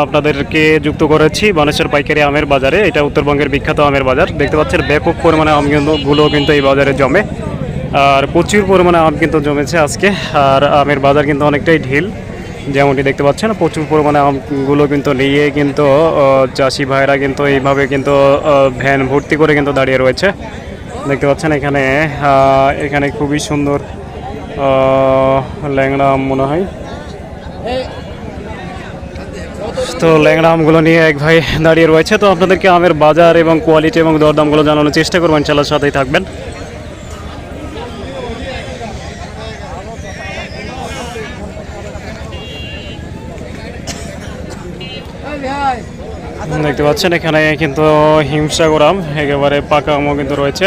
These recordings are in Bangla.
আপনাদেরকে যুক্ত করেছি বানেশ্বর পাইকারি আমের বাজারে। এটা উত্তরবঙ্গের বিখ্যাত আমের বাজার। দেখতে পাচ্ছেন ব্যাপক পরিমাণে আম কিন্তু গুলো কিন্তু এই বাজারে জমে। আর প্রচুর পরিমাণে আম কিন্তু জমেছে আজকে। আর আমের বাজার কিন্তু অনেকটাই ঢিল, যেমনটি দেখতে পাচ্ছেন। প্রচুর পরিমাণে আমগুলো কিন্তু নিয়ে কিন্তু চাষি ভাইরা কিন্তু এইভাবে কিন্তু ভ্যান ভর্তি করে কিন্তু দাঁড়িয়ে রয়েছে। দেখতে পাচ্ছেন এখানে এখানে খুবই সুন্দর ল্যাংড়া আম মনে হয়। তো ল্যাংড়া আমগুলো নিয়ে এক ভাই দাঁড়িয়ে রয়েছে। তো আপনাদেরকে আমের বাজার এবং কোয়ালিটি এবং দরদামগুলো জানানোর চেষ্টা করবেন ইনশাল্লাহ সাথেই থাকবেন। দেখতে পাচ্ছেন, এখানে কিন্তু হিমসাগর আম, একেবারে পাকা আমও কিন্তু রয়েছে।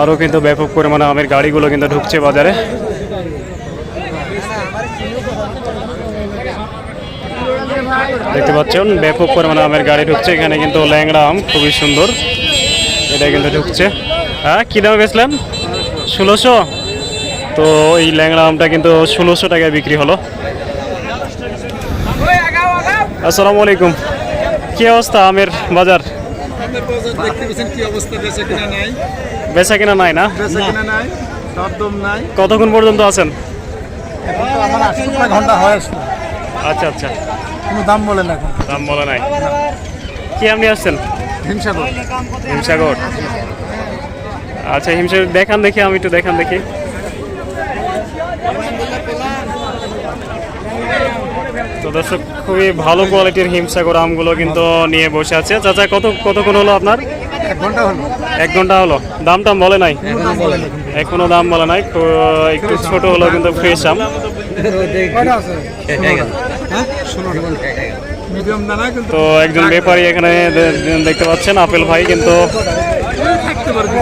আরও কিন্তু ব্যাপক পরিমাণে আমের গাড়িগুলো কিন্তু ঢুকছে বাজারে। দেখতে পাচ্ছেন ব্যাপক পরিমাণে আমের গাড়ি ঢুকছে। এখানে কিন্তু ল্যাংড়া আম খুবই সুন্দর। এটা কিন্তু ঢুকছে। হ্যাঁ কী দামে বেচলেন? ষোলোশো? তো এই ল্যাংড়া আমটা কিন্তু ষোলোশো টাকায় বিক্রি হলো। আসসালামু আলাইকুম। কি অবস্থা আমের বাজার? বেচা কিনা নাই। না? কতক্ষণ পর্যন্ত আছেন? ঘণ্টা হয়। আচ্ছা আচ্ছা। কোনো দাম বলেন এখন। দাম বলে নাই। কি আপনি আসছেন? হিমসাগর। হিমসাগর। আচ্ছা হিমসাগর দেখান দেখি আমি একটু দেখান দেখি। তো দর্শক খুবই ভালো কোয়ালিটির হিমসাগর আমগুলো কিন্তু নিয়ে বসে আছে। চাচা কত কতক্ষণ হলো আপনার? এক ঘণ্টা হলো। এক ঘণ্টা হলো। দাম টাম বলে নাই? এখনও দাম বলে নাই। তো একটু ছোট হলো কিন্তু ফ্রেশ আম। হ্যাঁ? তো একজন ব্যাপারী এখানে দেখতে পাচ্ছেন আপেল ভাই কিন্তু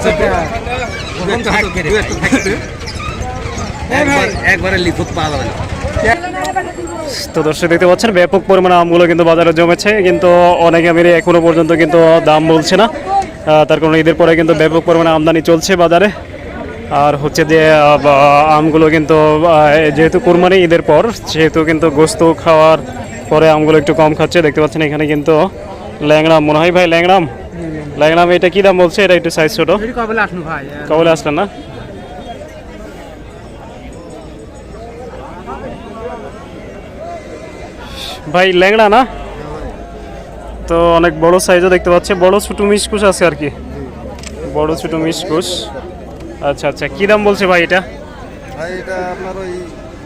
যাবে। না তো দর্শক দেখতে পাচ্ছেন ব্যাপক পরিমাণে আমগুলো কিন্তু বাজারে জমেছে কিন্তু অনেকে আমি এখনও পর্যন্ত কিন্তু দাম বলছে না। আহ, তার কারণে ঈদের পরে কিন্তু ব্যাপক পরিমাণে আমদানি চলছে বাজারে। আর হচ্ছে যে আমগুলো কিন্তু যেহেতু কোরবানি ঈদের পর সেহেতু কিন্তু গোস্ত খাওয়ার পরে আমগুলো একটু কম খাচ্ছে। দেখতে পাচ্ছেন এখানে কিন্তু ল্যাংড়াম মনে হয় ভাই ল্যাংড়াম। ল্যাংড়াম এটা কি দাম বলছে? এটা একটু সাইজ ছোট। কবে কবলে আসলেন না? ভাই ল্যাংড়া না? তো অনেক বড় সাইজও দেখতে পাচ্ছি। বড় ছোট মিসকুস আছে আর কি। বড় ছোট মিসকুস আচ্ছা আচ্ছা। কি দাম বলছে ভাই এটা? ভাই এটা আপনার ওই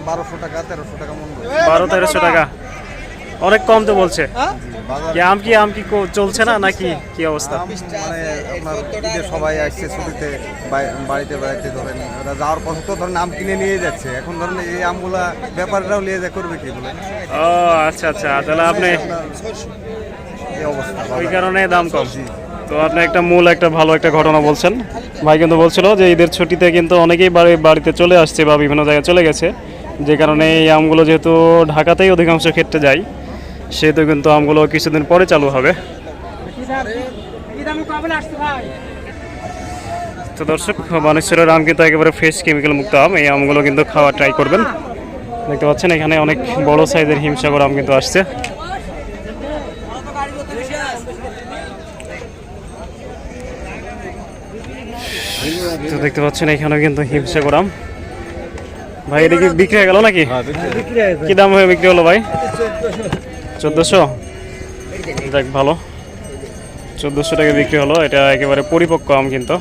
বারোশো টাকা তেরোশো টাকা মন বারো তেরোশো টাকা। অনেক কম তো বলছে। কি আম কি আম কি কো- চলছে না নাকি কি অবস্থা? মানে আপনার ঈদে সবাই আসছে ছুটিতে বাড়িতে বাড়িতে ধরেন ওরা যাওয়ার পর তো ধরেন আম কিনে নিয়ে যাচ্ছে। এখন ধরেন এই আমগুলা ব্যাপারটাও নিয়ে যায় করবে কি বলে ও আচ্ছা আচ্ছা। তাহলে আপনি এই অবস্থা ওই কারণে দাম কম। তো আপনি একটা মূল, একটা ভালো, একটা ঘটনা বলছেন। ভাই কিন্তু বলছিল যে ঈদের ছুটিতে কিন্তু অনেকেই বাড়ি, বাড়িতে চলে আসছে বা বিভিন্ন জায়গায় চলে গেছে। যে কারণে এই আমগুলো যেহেতু ঢাকাতেই অধিকাংশ ক্ষেত্রে যায়, সেহেতু কিন্তু আমগুলো কিছুদিন পরে চালু হবে। তো দর্শক, বানেশ্বরের আম কিন্তু একেবারে ফ্রেশ কেমিক্যাল মুক্ত আম, এই আমগুলো কিন্তু খাওয়া ট্রাই করবেন। দেখতে পাচ্ছেন এখানে অনেক বড় সাইজের হিমসাগর আম কিন্তু আসছে। তো দেখতে পাচ্ছেন এখানেও কিন্তু হিমসাগর আম। ভাই এটা কি বিক্রি হয়ে গেল নাকি? কি দাম হয়ে বিক্রি হলো ভাই? চোদ্দোশো? দেখ ভালো। চোদ্দোশো টাকা বিক্রি হলো। এটা একেবারে পরিপক্ক আম কিন্তু।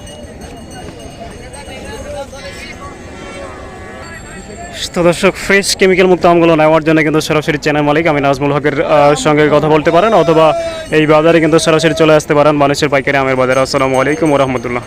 তো দর্শক ফ্রেশ কেমিক্যাল মুক্ত আমগুলো নেওয়ার জন্য কিন্তু সরাসরি চ্যানেল মালিক আমি নাজমুল হকের সঙ্গে কথা বলতে পারেন অথবা এই বাজারে কিন্তু সরাসরি চলে আসতে পারেন মানুষের পাইকারি আমের বাজারে। আসসালামু আলাইকুম রহমতুল্লাহ।